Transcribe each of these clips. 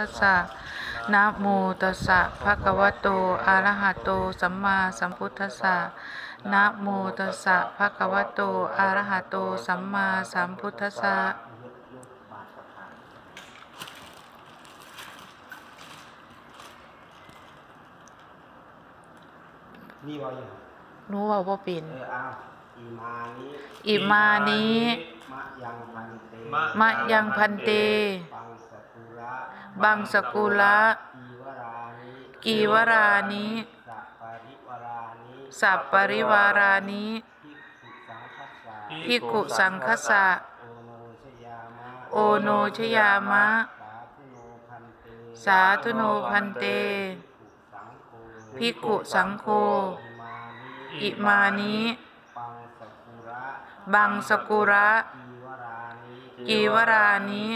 ตัสสะนะโมตัสสะภะคะวะโตอะระหะโต สัมมาสัมพุทธัสสะนะโมตัสสะภะคะวะโตอะระหะโต สัมมาสัมพุทธัสสะนี่ว่าอย่างหนูเว้าบ่เป็นเอออ้าวอิมานิอิมานิมะยังพันเตมะยังพันเตบังสกุระ บังสกุละกีวรานิกีวรานิสัปปริวารานิสัพปริวารานิภิกขุสังฆสสะภิกขุสังคสะโอโนชยามะโอโนชยามะ สาธุโนพันเตสาธุโนพันเตภิกขุสังโฆภิกขุสังโฆ อิมานิอิมานิปังสกุระบังสกุระกีวรานิกีวรานิ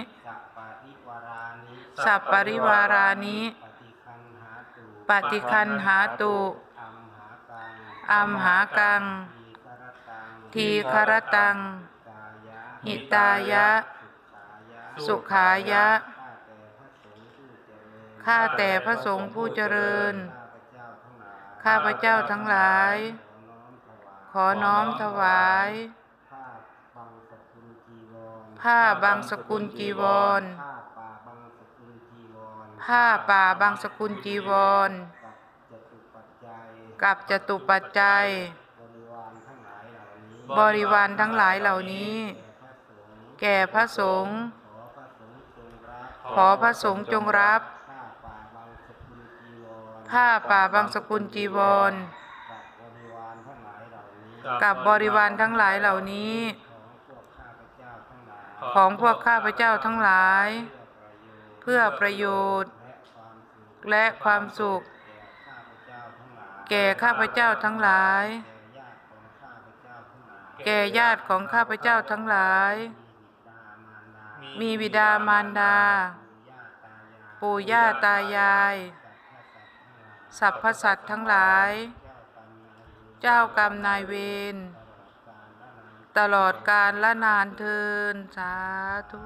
สัปปริวารานิปปริวารานิปฏิคันหาตุอัมหากังทีครตัง ทีครตัง หิตายะ สุขายะ ข้าแต่พระสงฆ์ผู้เจริญ ข้าพระเจ้าทั้งหลาย ขอน้อมถวาย ผ้าบางสกุลจีวร ผ้าป่าบางสกุลจีวร กับจตุปัจจัย บริวารทั้งหลายเหล่านี้ แก่พระสงฆ์ขอพระสงฆ์จงรับ ผ้าป่าบางสกุลจีวร กับบริวารทั้งหลายเหล่านี้ ของพวกข้าพเจ้าทั้งหลายลาย เพื่อประโยชน์ และความสุข แก่ข้าพเจ้าทั้งหลาย แก่ญาติของข้าพเจ้าทั้งหลาย มีบิดามารดา ปู่ย่าตายายสัพพสัตว์ทั้งหลาย เจ้ากรรมนายเวรตลอดกาลและนานเทินสาธุ